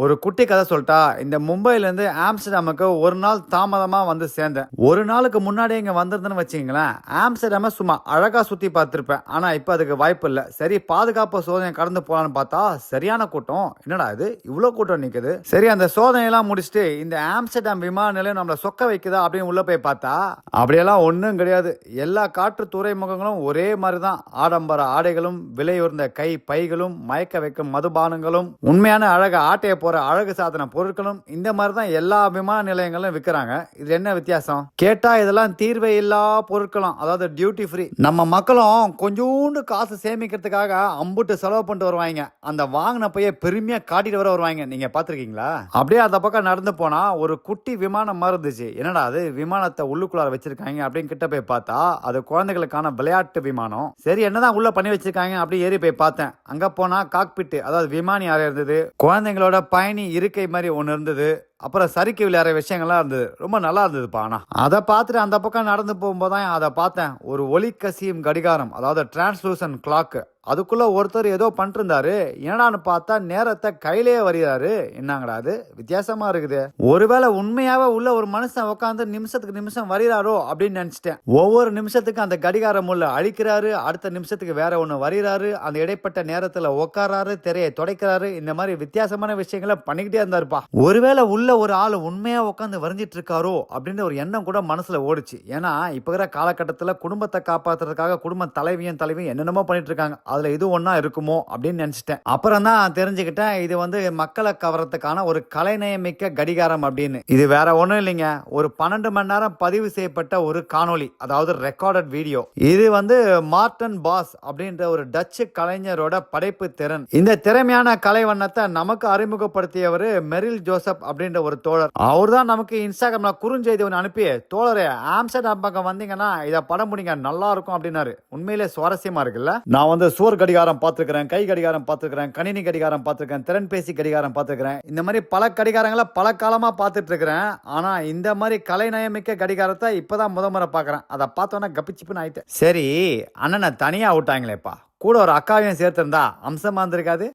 ஒரு குட்டி கதை சொல்லிட்டா இந்த மும்பைலேருந்து ஆம்ஸ்டர்டாமுக்கு ஒரு நாள் தாமதமாக வந்து சேர்ந்தேன். ஒரு நாளுக்கு முன்னாடி இங்கே வந்திருந்தேன்னு வச்சுங்களேன் ஆம்ஸ்டர்டாமை சும்மா அழகாக சுற்றி பார்த்துருப்பேன். ஆனால் இப்போ அதுக்கு வாய்ப்பு இல்லை. சரி பாதுகாப்பு சோதனை கடந்து போகலான்னு பார்த்தா சரியான கூட்டம். என்னடா இது? இவ்வளோ கூட்டம் நிற்குது சரி அந்த சோதனையெல்லாம் முடிச்சுட்டு இந்த ஆம்ஸ்டர்டாம் விமான நிலையம் நம்மளை சொக்க வைக்குதா அப்படின்னு உள்ளே போய் பார்த்தா அப்படியெல்லாம் ஒன்றும் கிடையாது. எல்லா காற்று துறைமுகங்களும் ஒரே மாதிரி தான் ஆடம்பர ஆடைகளும் விலை உயர்ந்த கை பைகளும் மயக்க வைக்கும் மதுபானங்களும் உண்மையான அழகு ஆட்டையை போற அழகு சாதன பொருட்களும் இந்த மாதிரி தான் எல்லா விமான நிலையங்களும் விற்கிறாங்க இது என்ன வித்தியாசம்? கேட்டா இதெல்லாம் தீர்வே இல்லா பொருட்களும் அதாவது டியூட்டி ஃப்ரீ நம்ம மக்களும் கொஞ்சோண்டு காசு சேமிக்கிறதுக்காக அம்புட்டு செலவு பண்ணிட்டு வருவாங்க. அந்த வாங்கினப்பையே பெருமையாக பெருமையா காட்டிட்டு வர வருவாங்க. நீங்க பார்த்துருக்கீங்களா? அப்படியே அந்த பக்கம் நடந்து போனா ஒரு குட்டி விமானம் மாதிரி இருந்துச்சு. என்னடா அது? விமானத்தை உள்ளுக்குள்ளார வச்சிருக்காங்க அப்படின்னு கிட்ட போய் பார்த்தா அது குழந்தைகளுக்கான விளையாட்டு விமானம். சரி என்னதான் உள்ள பண்ணி வச்சிருக்காங்க அப்படி ஏறி போய் பார்த்தேன். அங்க போனா காக்பிட் அதாவது விமானி அறை இருந்தது? குழந்தைங்களோட பயணி இருக்கை மாதிரி ஒன்று இருந்தது. அப்புறம் சறுக்கி விளையாடுற விஷயங்கள்லாம் இருந்தது. ரொம்ப நல்லா இருந்ததுப்பா ஆனால் அதை பார்த்துட்டு அந்த பக்கம் நடந்து போகும்போது தான் அதை பார்த்தேன். ஒரு ஒளி கசியும் கடிகாரம் அதாவது டிரான்ஸ்லூசன் கிளாக்கு அதுக்குள்ளே ஒருத்தர் ஏதோ பண்ணிருந்தாரு என்னடான்னு பார்த்தா நேரத்தை கையிலேயே வருகிறாரு. என்னங்கடா அது? வித்தியாசமாக இருக்குது. ஒருவேளை உண்மையாக உள்ள ஒரு மனுஷன் உட்காந்து நிமிஷத்துக்கு நிமிஷம் வருகிறாரோ அப்படின்னு நினச்சிட்டேன். ஒவ்வொரு நிமிஷத்துக்கு அந்த கடிகாரம் உள்ள அழிக்கிறாரு. அடுத்த நிமிஷத்துக்கு வேற ஒன்று வருகிறாரு. அந்த இடைப்பட்ட நேரத்தில் உட்காராரு திரையை துடைக்கிறாரு. இந்த மாதிரி வித்தியாசமான விஷயங்களை பண்ணிக்கிட்டே இருந்தாருப்பா. ஒருவேளை உள்ள ஒரு ஆள் உண்மையாக உட்காந்து வரைஞ்சிட்டு இருக்காரோ அப்படின்ற ஒரு எண்ணம் கூட மனசில் ஓடுச்சு. ஏன்னா இப்போ இருக்கிற காலகட்டத்தில் குடும்பத்தை காப்பாற்றுறதுக்காக குடும்ப தலைவியும் தலைவியும் என்னென்னமோ பண்ணிட்டு இருக்காங்க அதில் இது ஒன்றா இருக்குமோ அப்படின்னு நினச்சிட்டேன். அப்புறம் தான் தெரிஞ்சுக்கிட்டேன் இது வந்து மக்களை கவரத்துக்கான ஒரு கலைநயமிக்க கடிகாரம் அப்படின்னு. இது வேற ஒன்றும் இல்லைங்க. ஒரு பன்னெண்டு மணி நேரம் பதிவு செய்யப்பட்ட ஒரு காணொளி அதாவது ரெக்கார்டட் வீடியோ இது வந்து மார்டன் பாஸ் அப்படின்ற ஒரு டச்சு கலைஞரோட படைப்பு திறன். இந்த திறமையான கலை வண்ணத்தை நமக்கு அறிமுகப்படுத்தியவர் மெரில் ஜோசப் அப்படின்ற ஒரு தோழர். அவர் தான் நமக்கு இன்ஸ்டாகிராம்ல குறுஞ்செய்தி ஒன்று அனுப்பி தோழரே ஆம்ஸ்டர்டாம் பக்கம் வந்தீங்கன்னா இதை படம் முடிங்க நல்லா இருக்கும் அப்படின்னாரு. உண்மையிலே சுவாரஸ்யமா இருக்குல்ல? நான் வந்து சுவர் கடிகாரம் பார்த்துருக்கிறேன் கை கடிகாரம் பார்த்துருக்கிறேன் கணினி கடிகாரம் பார்த்துருக்கேன் திறன்பேசி கடிகாரம் பார்த்துருக்கிறேன். இந்த மாதிரி பல கடிகாரங்களை பல காலமாக பார்த்துட்டு இருக்கிறேன் ஆனால் இந்த மாதிரி கலைநயமிக்க கடிகாரத்தை இப்போ தான் முத முறை பார்க்குறேன். அதை பார்த்தோன்னா கப்பிச்சிப்புன்னு ஆயிட்டேன். சரி அண்ணனை தனியாக விட்டாங்களேப்பா. கூட ஒரு அக்காவையும் சேர்த்துருந்தா அம்சமாக இருந்திருக்காது?